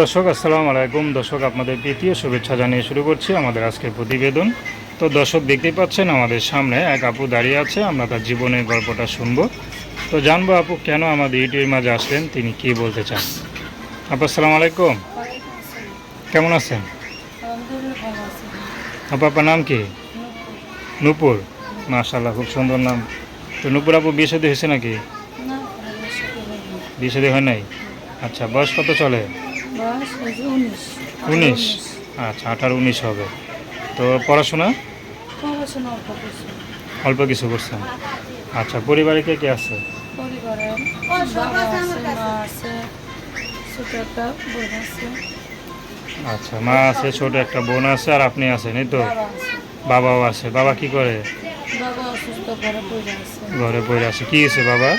দর্শক আসসালামু আলাইকুম। দর্শক আপনাদের প্রীতীয় শুভেচ্ছা জানিয়ে শুরু করছি আমাদের আজকের প্রতিবেদন। তো দর্শক দেখতেই পাচ্ছেন আমাদের সামনে এক আপু দাঁড়িয়ে আছে আমরা তার জীবনের গল্পটা শুনব। তো জানব আপু কেন আমাদের ইউটিউবের মাঝে আসলেন তিনি কি বলতে চান? আপু আসসালামু আলাইকুম। কেমন আছেন? আপু আপনার নাম কি? নূপুর। মাশাল্লাহ খুব সুন্দর নাম। তো নূপুর আপু বিয়ে শাদী হয়েছে নাকি? সাথে। বিয়ে শাদী হয় নাই? আচ্ছা বয়স কত চলে? উনিশ। আচ্ছা আঠারো উনিশ হবে। তো পড়াশোনা? অল্প কিছু। করছেন আচ্ছা পরিবারে কে কে আছে? পরিবারে বাবা আছে, মা আছে, ছোট একটা বোন আছে, আচ্ছা মা আছে ছোট একটা বোন আছে আর আপনি আছেন এই তো? বাবাও আছে। বাবা কি করে? ঘরে পড়ে আছে। পড়ে আছে। বাবা?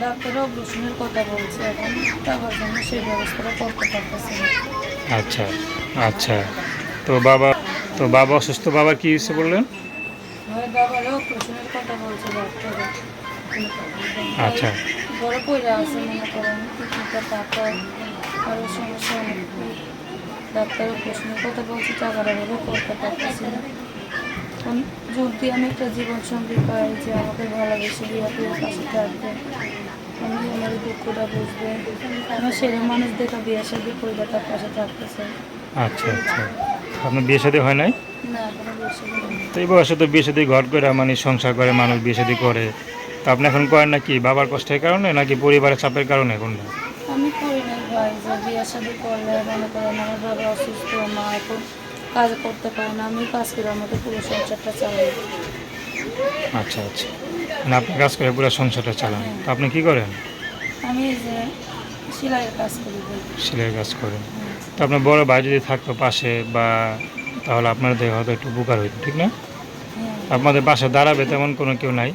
ডাক্তার অপারেশনের কথা বলছে এখন টাকার জন্য সেই ব্যবস্থাটা করতে পারতেছে। আচ্ছা আচ্ছা। তো বাবা তো বাবা অসুস্থ বাবার কি হয়েছে বললেন? হয় আচ্ছা। ঘরে পড়ে আছে মনে করেন কিছুটা টাকা আরও সমস্যা অনেক ডাক্তার অপারেশনের কথা বলছে টাকাটা ভাবে করতে পারতেছি না। এখন যদি আমি একটা জীবন সঙ্গী পাই যে আমাকে ভালোবেসে বিয়ে করে পাশে থাকবে আমি আমার দুঃখটা বুঝবে। আমার সেরা মানুষ দেখা বিয়ে সাথে পরিবার তার পাশে থাকতে চাই আচ্ছা আচ্ছা। আপনার বিয়ে শাদী হয় নাই? না সাথে। তো এই বয়সে তো বিয়ে শাদী ঘর করে মানে সংসার করে মানুষ বিয়ে শাদী করে। তো আপনি এখন করেন নাকি বাবার কষ্টের কারণে নাকি পরিবারের চাপের কারণে কোনটা? আমি করি নাই ভাই যে বিয়ে শাদী করলে মনে করেন আমার বাবা অসুস্থ মা এখন কাজ করতে পারে না আমি কাজ করে আমাদের পুরো সংসারটা চালাই আচ্ছা আচ্ছা। মানে আপনি কাজ করে পুরো সংসারটা চালান। তো আপনি কি করেন? আমি যে সেলাইয়ের কাজ করি। ভাই সেলাই কাজ করেন। তো আপনার বড় ভাই যদি থাকতো পাশে বা তাহলে আপনার আপনাদের হয়তো একটু উপকার হইতো ঠিক না? হ্যাঁ। আপনাদের পাশে দাঁড়াবে তেমন কোনো কেউ নাই?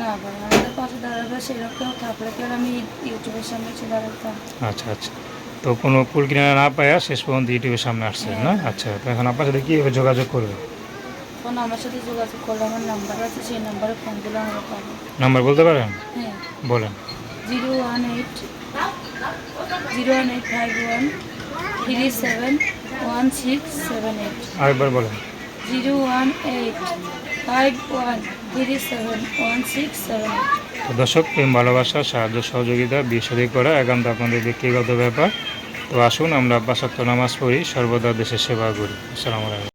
না আমাদের পাশে দাঁড়াবে সেরকম কেউ থাকলে কেউ আমি ইউটিউবের সামনে চলে আচ্ছা আচ্ছা। তো কোনো কুল কিনে না পায়া শেষ পর্যন্ত ইউটিউবের সামনে আসছে না? আচ্ছা তো এখন আপনার সাথে কীভাবে যোগাযোগ করবে ফোন আমার সাথে যোগাযোগ করলে আমার নাম্বার আছে সেই নাম্বারে ফোন দিলে আমরা পাবো নাম্বার বলতে পারেন? হ্যাঁ। বলেন। Zero one eight zero one eight five one three seven one six seven eight আরেকবার বলেন। Zero one eight five one three seven one six seven. দর্শক, প্রেম, ভালোবাসা, সাহায্য, সহযোগিতা বিয়ে করা, একান্ত আপনাদের ব্যক্তিগত ব্যাপার। তো আসুন, আমরা পাঁচাত্তর নামাজ পড়ি, সর্বদা দেশের সেবা করি। আসসালামু আলাইকুম।